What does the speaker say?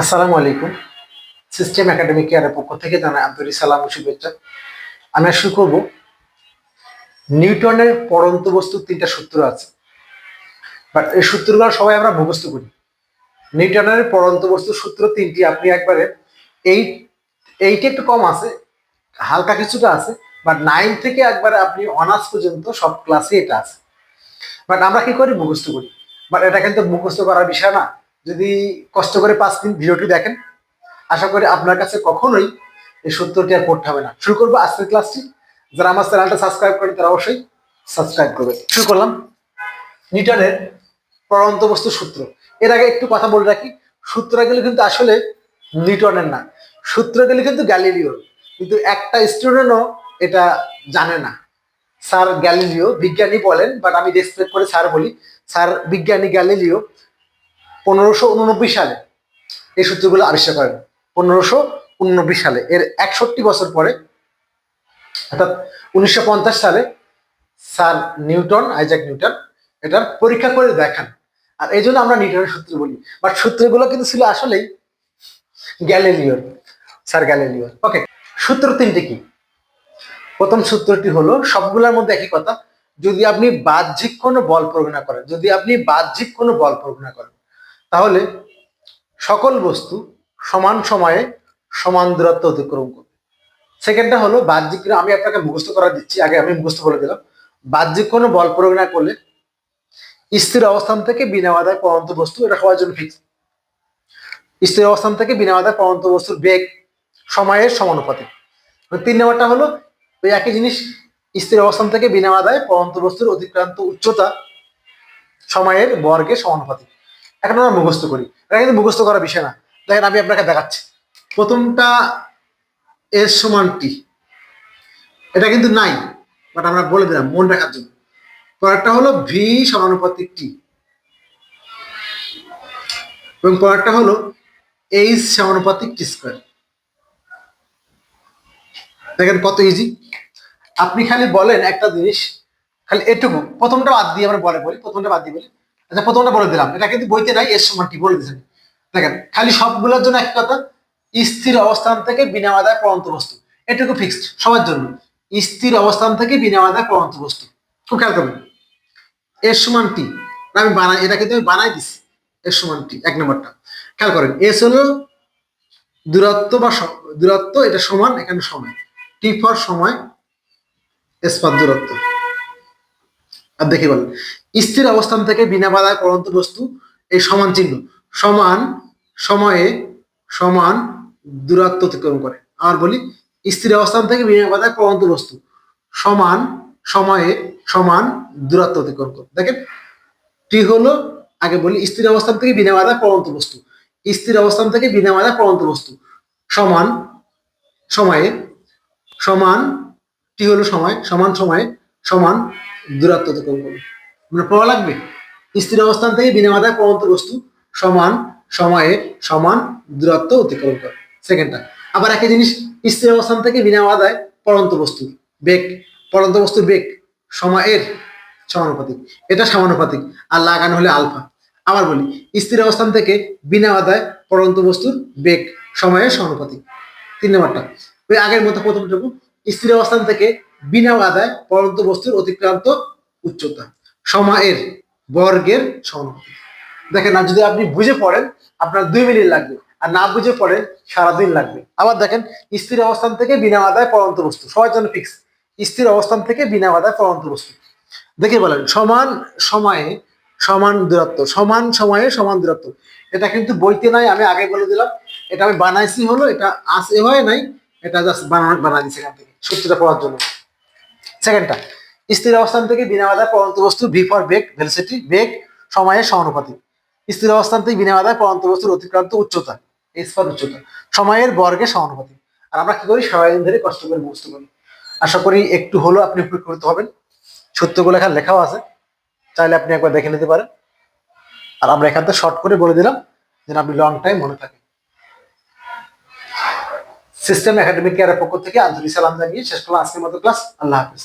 আসসালামু আলাইকুম। System academic কেয়ারের পক্ষ থেকে জানাই আন্তরিক সালাম শুভেচ্ছা। আমি শুরু করব নিউটনের পরন্ত বস্তুর তিনটা সূত্র আছে। বাট এই সূত্রগুলো সবাই আমরা মুখস্থ করি। নিউটনের পরন্ত বস্তুর সূত্র তিনটি। আপনি একবারে এইট এইটে একটু কম আছে, হালকা কিছুটা আছে বাট নাইন থেকে একবারে আপনি অনার্স পর্যন্ত সব ক্লাসে এটা আছে। বাট আমরা কি করি? মুখস্থ করি। বাট এটা কিন্তু মুখস্থ করার বিষয় না। যদি কষ্ট করে পাঁচ মিনিট ভিডিওটি দেখেন, আশা করি আপনার কাছে কখনোই এই সত্যটি আর পড়তে হবে না। শুরু করব আজকের ক্লাসটি। যারা আমার চ্যানেলটা সাবস্ক্রাইব করেন তারা অবশ্যই সাবস্ক্রাইব করবে শুরু করলাম। নিউটনের পরন্ত বস্তু সূত্র। এর আগে একটু কথা বলে রাখি, সূত্রগুলো কিন্তু আসলে নিউটনের না। সূত্রগুলো কিন্তু গ্যালিলিওর। কিন্তু একটা স্টুডেন্টও এটা জানে না। স্যার গ্যালিলিও, বিজ্ঞানী বলেন, বাট আমি রেসপেক্ট করে স্যার বলি, স্যার বিজ্ঞানী গ্যালিলিও পনেরোশো উননব্বই সালে এই সূত্রগুলো আবিষ্কার করেন। পনেরোশো উননব্বই সালে। এর একষট্টি বছর পরে, অর্থাৎ উনিশশো পঞ্চাশ সালে স্যার নিউটন, আইজাক নিউটন এটার পরীক্ষা করে দেখান। আর এই জন্য আমরা নিউটনের সূত্র বলি। বাট সূত্রগুলো কিন্তু ছিল আসলেই গ্যালিলিওর, স্যার গ্যালিলিওর। ওকে সূত্র তিনটি কি? প্রথম সূত্রটি হলো, সবগুলোর মধ্যে একই কথা, যদি আপনি বাহ্যিক কোনো বল প্রয়োগ না করেন, যদি আপনি বাহ্যিক কোনো বল প্রয়োগ না করেন তাহলে সকল বস্তু সমান সময়ে সমান দূরত্ব অতিক্রম করবে। সেকেন্ডটা হলো বাহ্যিক আমি আপনাকে মুখস্থ করা দিচ্ছি, আগে আমি মুখস্থ বলে দিলাম। বাহ্যিক কোনো বল প্রয়োগ না করলে স্থির অবস্থান থেকে বিনা বাধায় পরন্ত বস্তু এটা সবার জন্য ফিক্স স্থির অবস্থান থেকে বিনা বাধায় পরন্ত বস্তুর বেগ সময়ের সমানুপাতিক। তিন নম্বরটা হলো ওই একই জিনিস, স্থির অবস্থান থেকে বিনা বাধায় পরন্ত বস্তুর অতিক্রান্ত উচ্চতা সময়ের বর্গের সমানুপাতিক। এখন আমরা মুখস্থ করি। এটা কিন্তু মুখস্থ করার বিষয় না। দেখেন আমি আপনাকে দেখাচ্ছি। প্রথমটা এর সমান টি এটা কিন্তু নাই বাট আমরা বলে দিলাম মন রাখার জন্য। পরেরটা হলো ভি সমানুপাতিক টি এবং পরেরটা হলো এইচ সমানুপাতিক টি স্কোয়ার দেখেন কত ইজি আপনি খালি বলেন একটা জিনিস, খালি এটুকু। প্রথমটা বাদ দিয়ে আমরা বলে বলি, প্রথমটা বাদ দিয়ে বলি। আচ্ছা প্রথমটা বলে দিলাম। এটা কিন্তু বইতে নাই, এর সমান টি বলে দিয়েছেন দেখেন, খালি সবগুলোর জন্য এক কথা, স্থির অবস্থান থেকে বিনা বাধায় পরন্ত বস্তু। এটুকু ফিক্সড সবার জন্য। স্থির অবস্থান থেকে বিনা বাধায় পরন্ত বস্তু। খুব খেয়াল করবেন। এর সমান টি আমি বানাই, এটা কিন্তু আমি বানাই দিছি। এর সমান টি এক নম্বরটা। খেয়াল করেন এস হলো দূরত্ব বা দূরত্ব, এটা সমান, এখানে সময় টি ফর সময় এস ফর দূরত্ব। আর দেখি বলেন স্থির অবস্থান থেকে বিনা বাধায় পরন্ত বস্তু, এই সমান চিহ্ন। সমান, সময়ে সমান দূরত্ব অতিক্রম করে। আর বলি, স্থির অবস্থান থেকে বিনা বাধায় পরন্ত বস্তু। সমান, সময়ে সমান দূরত্ব অতিক্রম করে। দেখেন, টি হলো, আগে বলি, স্থির অবস্থান থেকে বিনা বাধায় পরন্ত বস্তু। স্থির অবস্থান থেকে বিনা বাধায় পরন্ত বস্তু। সমান, সময়ে সমান, টি হলো সময়, সমান সময়ে সমান দূরত্ব অতিক্রম করবে মানে পড়া লাগবে? স্থির অবস্থান থেকে বিনা বাধায় পরন্ত বস্তু সমান সময়ে সমান দূরত্ব অতিক্রম করে। সেকেন্ডটা। আবার একই জিনিস, স্থির অবস্থান থেকে বিনা বাধায় পরন্ত বস্তু বেগ। পরন্ত বস্তুর বেগ। সময়ের সমানুপাতিক। এটা সমানুপাতিক। আর লাগানো হলে আলফা। আবার বলি, স্থির অবস্থান থেকে বিনা বাধায় পরন্ত বস্তুর বেগ সময়ের সমানুপাতিক। তিন নম্বরটা। ওই আগের মতো প্রথমটুকু। স্থির অবস্থান থেকে বিনা বাধায় পরন্ত বস্তুর অতিক্রান্ত উচ্চতা, সময়ের বর্গের সমানুপাতিক দেখেন আর যদি আপনি বুঝে পড়েন, আপনার দুই মিনিট লাগবে। আর না বুঝে পড়েন সারাদিন লাগবে। আবার দেখেন, স্থির অবস্থান থেকে বিনা বাধায় পরন্ত বস্তু। সবার জন্য ফিক্স স্থির অবস্থান থেকে বিনা বাধায় পরন্ত বস্তু। দেখে বলেন, সমান সময়ে সমান দূরত্ব, সমান সময়ে সমান দূরত্ব। এটা কিন্তু বইতে নাই, আমি আগে বলে দিলাম। এটা আমি বানাইছি হলো, এটা আসে হয় নাই, এটা জাস্ট বানানো, বানাই দিচ্ছি এখান থেকে। সূত্রটা পড়ার জন্য। সেকেন্ডটা স্থির অবস্থান থেকে বিনা বাধায় পরন্ত বস্তু ভি ফর বেগ ভেলসিটি বেগ, সময়ের সমানুপাতিক। স্থির অবস্থান থেকে বিনা বাধায় পরন্ত বস্তুর অতিক্রান্ত উচ্চতা এস উচ্চতা, সময়ের বর্গের সমানুপাতিক। আর আমরা কি করি? সারাদিন ধরে কষ্ট করে মুখস্থ করি। আশা করি একটু হলো আপনি উপকৃত হবেন। সত্যগুলো এখানে লেখাও আছে। চাইলে আপনি একবার দেখে নিতে পারেন। আর আমরা এখান থেকে শর্ট করে বলে দিলাম, যেন আপনি লং টাইম মনে থাকে সিস্টেম একাডেমিক কেয়ারের পক্ষ থেকে আন্তরিক সালাম জানিয়ে শেষ করলাম আজকের মতো ক্লাস আল্লাহ হাফিজ।